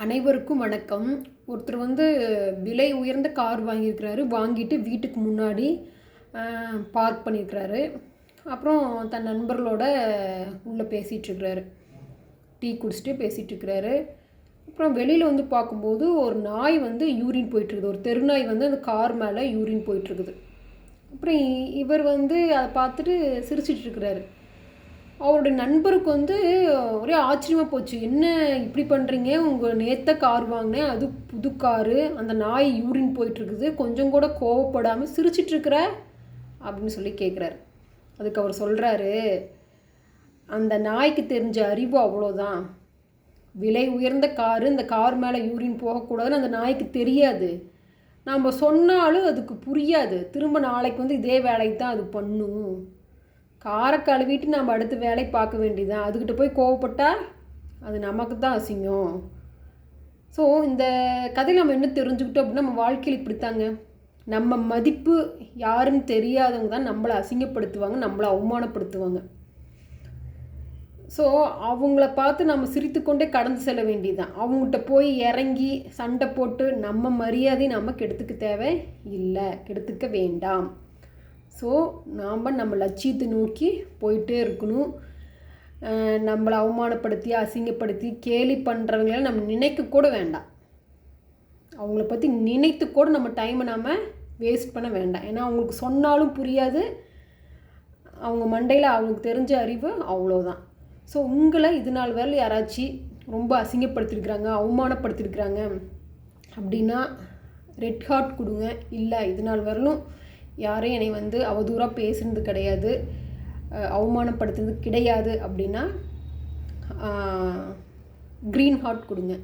அனைவருக்கும் வணக்கம். ஒருத்தர் வந்து விலை உயர்ந்த கார் வாங்கியிருக்கிறாரு. வாங்கிட்டு வீட்டுக்கு முன்னாடி பார்க் பண்ணியிருக்கிறாரு. அப்புறம் தன் நண்பர்களோட உள்ளே பேசிகிட்ருக்கிறாரு டீ குடிச்சிட்டு பேசிகிட்ருக்கிறாரு அப்புறம் வெளியில் வந்து பார்க்கும்போது ஒரு நாய் வந்து யூரின் போயிட்டுருக்குது. ஒரு தெருநாய் வந்து அந்த கார் மேலே யூரின் போயிட்டுருக்குது. அப்புறம் இ- இவர் வந்து அதை பார்த்துட்டு சிரிச்சிட்ருக்கிறாரு அவருடைய நண்பருக்கு வந்து ஒரே ஆச்சரியமாக போச்சு. என்ன இப்படி பண்ணுறீங்க உங்கள் நேத்த கார் வாங்கினேன். அது புது காரு. அந்த நாய் யூரின் போயிட்டுருக்குது. கொஞ்சம் கூட கோவப்படாமல் சிரிச்சிட்ருக்கிற அப்படின்னு சொல்லி கேட்குறாரு அதுக்கு அவர் சொல்கிறாரு அந்த நாய்க்கு தெரிஞ்ச அறிவு அவ்வளோதான். விலை உயர்ந்த காரு இந்த கார் மேலே யூரின் போகக்கூடாதுன்னு அந்த நாய்க்கு தெரியாது. நாம் சொன்னாலும் அதுக்கு புரியாது. திரும்ப நாளைக்கு வந்து இதே வேலைக்கு தான் அது பண்ணும். காரை கழுவிட்டு நம்ம அடுத்த வேலை பார்க்க வேண்டியதுதான் அதுக்கிட்ட போய் கோவப்பட்டா அது நமக்கு தான் அசிங்கம். ஸோ இந்த கதையில் நம்ம என்ன தெரிஞ்சுக்கிட்டோம் அப்படின்னா நம்ம வாழ்க்கையில் இப்படித்தாங்க. நம்ம மதிப்பு யாருன்னு தெரியாதவங்க தான் நம்மளை அசிங்கப்படுத்துவாங்க நம்மளை அவமானப்படுத்துவாங்க. ஸோ அவங்கள பார்த்து நம்ம சிரித்துக்கொண்டே கடந்து செல்ல வேண்டியதுதான் அவங்ககிட்ட போய் இறங்கி சண்டை போட்டு நம்ம மரியாதை நம்ம கெடுத்துக்க தேவை இல்லை கெடுத்துக்க வேண்டாம். ஸோ நாம் நம்ம லட்சியத்தை நோக்கி போயிட்டே இருக்கணும். நம்மளை அவமானப்படுத்தி அசிங்கப்படுத்தி கேலி பண்ணுறவங்கள நம்ம நினைக்க கூட வேண்டாம். அவங்கள பற்றி நினைத்து கூட நம்ம டைமை நாம் வேஸ்ட் பண்ண வேண்டாம். ஏன்னா அவங்களுக்கு சொன்னாலும் புரியாது. அவங்க மண்டையில் அவங்களுக்கு தெரிஞ்ச அறிவு அவ்வளோதான் ஸோ உங்களை இது நாள் வரையில் யாராச்சும் ரொம்ப அசிங்கப்படுத்திருக்கிறாங்க அவமானப்படுத்திருக்கிறாங்க அப்படின்னா ரெட் ஹார்ட் கொடுங்க. இல்லை இது நாள் வரலும் யாரும் என்னை வந்து அவதூறாக பேசுனது கிடையாது. அவமானப்படுத்துனது கிடையாது அப்படின்னா க்ரீன் ஹார்ட் கொடுங்க.